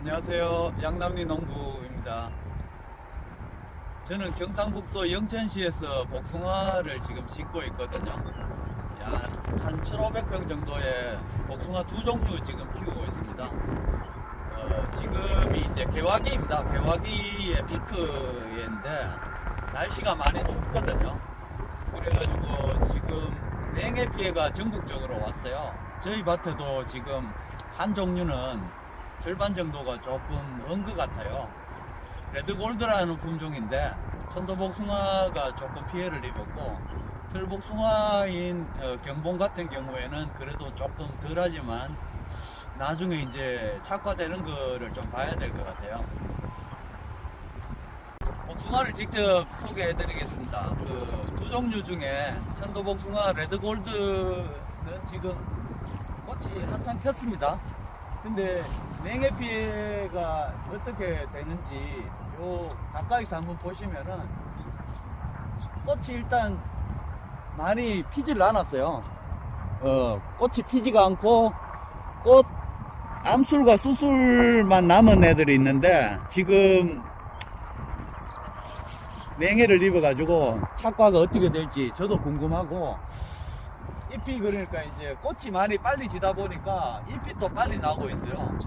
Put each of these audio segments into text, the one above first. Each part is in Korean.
안녕하세요. 양남리 농부입니다. 저는 경상북도 영천시에서 복숭아를 지금 심고 있거든요. 야, 한 1,500평 정도의 복숭아 두 종류 지금 키우고 있습니다. 어, 지금이 이제 개화기입니다. 개화기의 피크인데 날씨가 많이 춥거든요. 그래가지고 지금 냉해 피해가 전국적으로 왔어요. 저희 밭에도 지금 한 종류는 절반 정도가 조금 언것 같아요. 레드골드라는 품종인데 천도복숭아가 조금 피해를 입었고 틀복숭아인 어, 경봉 같은 경우에는 그래도 조금 덜하지만 나중에 이제 착화되는 거를 좀 봐야 될 것 같아요. 복숭아를 직접 소개해 드리겠습니다. 그 두 종류 중에 천도복숭아 레드골드는 지금 꽃이 한창 폈습니다. 근데 냉해 피해가 어떻게 되는지 요 가까이서 한번 보시면은 꽃이 일단 많이 피질 않았어요. 어, 꽃이 피지가 않고 꽃 암술과 수술만 남은 애들이 있는데 지금 냉해를 입어가지고 착과가 어떻게 될지 저도 궁금하고 잎이 그러니까 이제 꽃이 많이 빨리 지다 보니까 잎이 또 빨리 나고 있어요.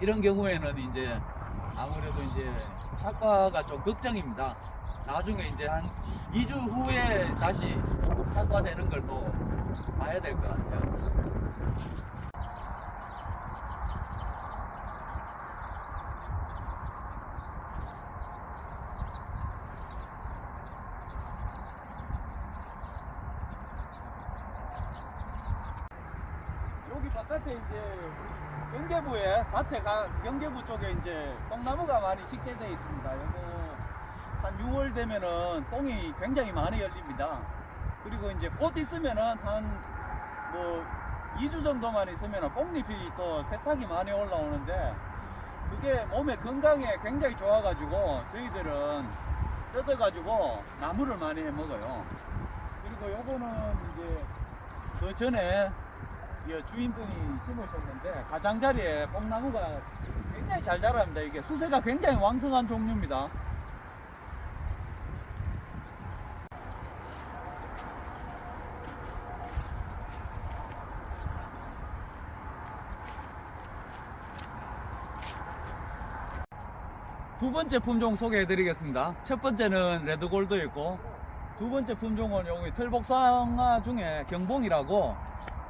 이런 경우에는 이제 아무래도 이제 착과가 좀 걱정입니다. 나중에 이제 한 2주 후에 다시 착과되는 걸 또 봐야 될 것 같아요. 바깥에 이제 경계부에 밭에 가 경계부 쪽에 이제 똥나무가 많이 식재되어 있습니다. 요거 한 6월 되면은 똥이 굉장히 많이 열립니다. 그리고 이제 곧 있으면은 한 뭐 2주 정도만 있으면은 뽕잎이 또 새싹이 많이 올라오는데 그게 몸의 건강에 굉장히 좋아가지고 저희들은 뜯어가지고 나무를 많이 해 먹어요. 그리고 요거는 이제 그 전에 이 주인분이 심으셨는데 가장자리에 뽕나무가 굉장히 잘 자랍니다. 이게 수세가 굉장히 왕성한 종류입니다. 두 번째 품종 소개해 드리겠습니다. 첫 번째는 레드골드 있고 두 번째 품종은 여기 틀복상화 중에 경봉이라고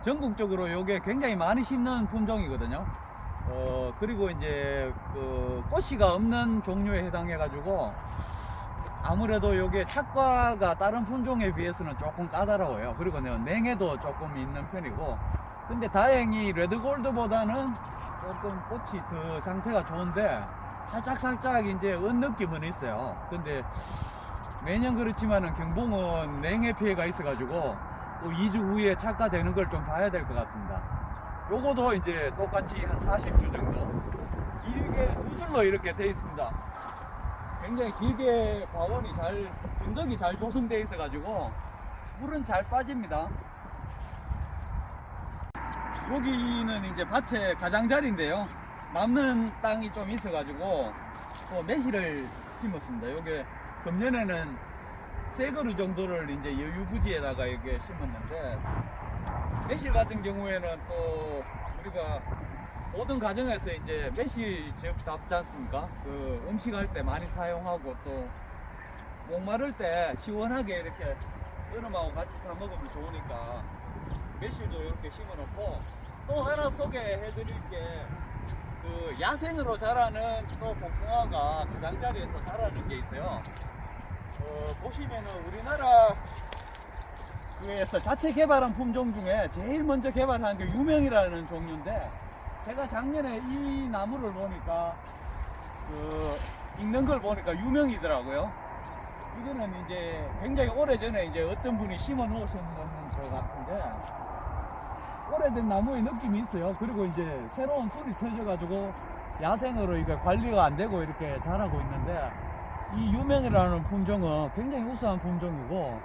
전국적으로 요게 굉장히 많이 심는 품종이거든요. 어, 그리고 이제 그 꽃씨가 없는 종류에 해당해 가지고 아무래도 요게 착과가 다른 품종에 비해서는 조금 까다로워요. 그리고 네, 냉해도 조금 있는 편이고 근데 다행히 레드골드보다는 조금 꽃이 더 상태가 좋은데 살짝 살짝 이제 은 느낌은 있어요. 근데 매년 그렇지만은 경봉은 냉해 피해가 있어가지고 또 2주 후에 착과되는 걸 좀 봐야 될 것 같습니다. 요거도 이제 똑같이 한 40주 정도 길게 두 줄로 이렇게 돼 있습니다. 굉장히 길게 과원이 잘 분덕이 잘 조성돼 있어 가지고 물은 잘 빠집니다. 여기는 이제 밭의 가장자리인데요. 남는 땅이 좀 있어 가지고 또 매실을 심었습니다. 요게 금년에는 세 그루 정도를 이제 여유부지에다가 이렇게 심었는데 매실 같은 경우에는 또 우리가 모든 가정에서 이제 매실즙답지 않습니까? 그 음식할 때 많이 사용하고 또 목마를 때 시원하게 이렇게 얼음하고 같이 다 먹으면 좋으니까 매실도 이렇게 심어놓고 또 하나 소개해 드릴 게 그 야생으로 자라는 또 복숭아가 가장자리에 또 자라는 게 있어요. 어, 보시면은 우리나라 그에서 자체 개발한 품종 중에 제일 먼저 개발한 게 유명이라는 종류인데 제가 작년에 이 나무를 보니까 그 읽는 걸 보니까 유명이더라고요. 이거는 이제 굉장히 오래 전에 이제 어떤 분이 심어 놓으셨는 것 같은데 오래된 나무의 느낌이 있어요. 그리고 이제 새로운 술이 터져가지고 야생으로 이게 관리가 안 되고 이렇게 자라고 있는데 이 유명이라는 품종은 굉장히 우수한 품종이고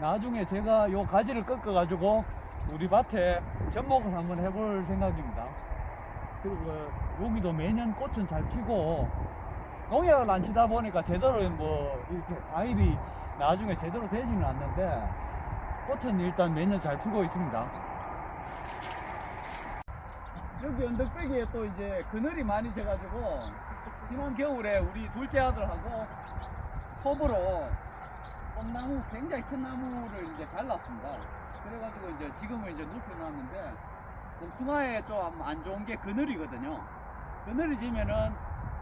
나중에 제가 요 가지를 꺾어 가지고 우리 밭에 접목을 한번 해볼 생각입니다. 그리고 여기도 매년 꽃은 잘 피고 농약을 안 치다 보니까 제대로 뭐 이렇게 과일이 나중에 제대로 되지는 않는데 꽃은 일단 매년 잘 피고 있습니다. 여기 언덕배기에 또 이제 그늘이 많이 져가지고 지난 겨울에 우리 둘째 아들하고 톱으로 꽃나무 굉장히 큰 나무를 이제 잘랐습니다. 그래가지고 이제 지금은 이제 눕혀놨는데 복숭아에 좀 안 좋은 게 그늘이거든요. 그늘이 지면은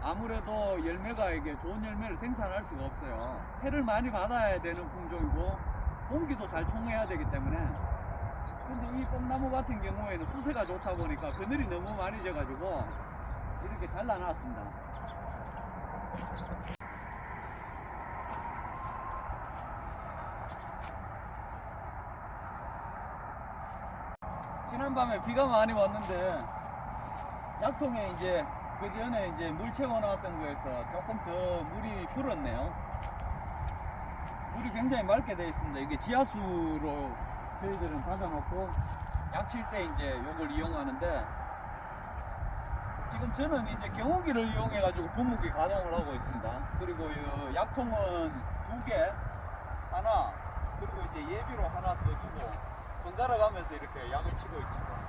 아무래도 열매가 이게 좋은 열매를 생산할 수가 없어요. 해를 많이 받아야 되는 품종이고 공기도 잘 통해야 되기 때문에 근데 이 뽕나무 같은 경우에는 수세가 좋다 보니까 그늘이 너무 많이 져가지고 이렇게 잘라놨습니다. 지난밤에 비가 많이 왔는데 약통에 이제 그 전에 이제 물 채워놨던 거에서 조금 더 물이 불었네요. 물이 굉장히 맑게 되어 있습니다. 이게 지하수로 저희들은 닫아놓고 약칠 때 이제 요걸 이용하는데 지금 저는 이제 경운기를 이용해 가지고 분무기 가동을 하고 있습니다. 그리고 이 약통은 두 개, 하나, 그리고 이제 예비로 하나 더 두고 번갈아 가면서 이렇게 약을 치고 있습니다.